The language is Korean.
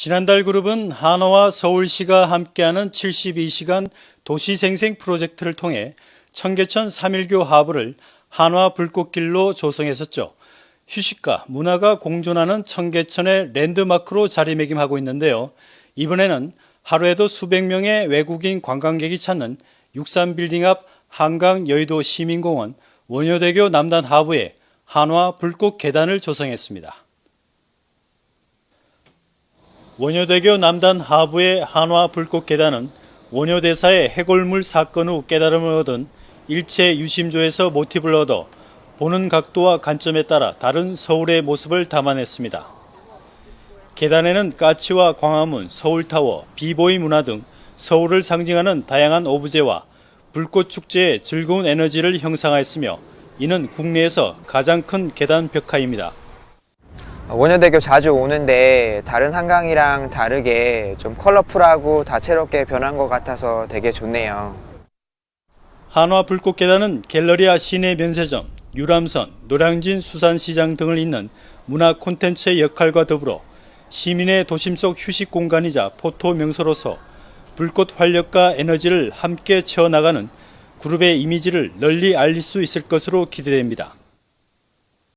지난달 그룹은 한화와 서울시가 함께하는 72시간 도시생생 프로젝트를 통해 청계천 3일교 하부를 한화 불꽃길로 조성했었죠. 휴식과 문화가 공존하는 청계천의 랜드마크로 자리매김하고 있는데요. 이번에는 하루에도 수백 명의 외국인 관광객이 찾는 63빌딩 앞 한강 여의도 시민공원 원효대교 남단 하부에 한화 불꽃 계단을 조성했습니다. 원효대교 남단 하부의 한화 불꽃 계단은 원효대사의 해골물 사건 후 깨달음을 얻은 일체 유심조에서 모티브를 얻어 보는 각도와 관점에 따라 다른 서울의 모습을 담아냈습니다. 계단에는 까치와 광화문, 서울타워, 비보이 문화 등 서울을 상징하는 다양한 오브제와 불꽃 축제의 즐거운 에너지를 형상화했으며 이는 국내에서 가장 큰 계단 벽화입니다. 원효대교 자주 오는데 다른 한강이랑 다르게 좀 컬러풀하고 다채롭게 변한 것 같아서 되게 좋네요. 한화 불꽃 계단은 갤러리아 시내 면세점, 유람선, 노량진 수산시장 등을 잇는 문화 콘텐츠의 역할과 더불어 시민의 도심 속 휴식 공간이자 포토 명소로서 불꽃 활력과 에너지를 함께 채워나가는 그룹의 이미지를 널리 알릴 수 있을 것으로 기대됩니다.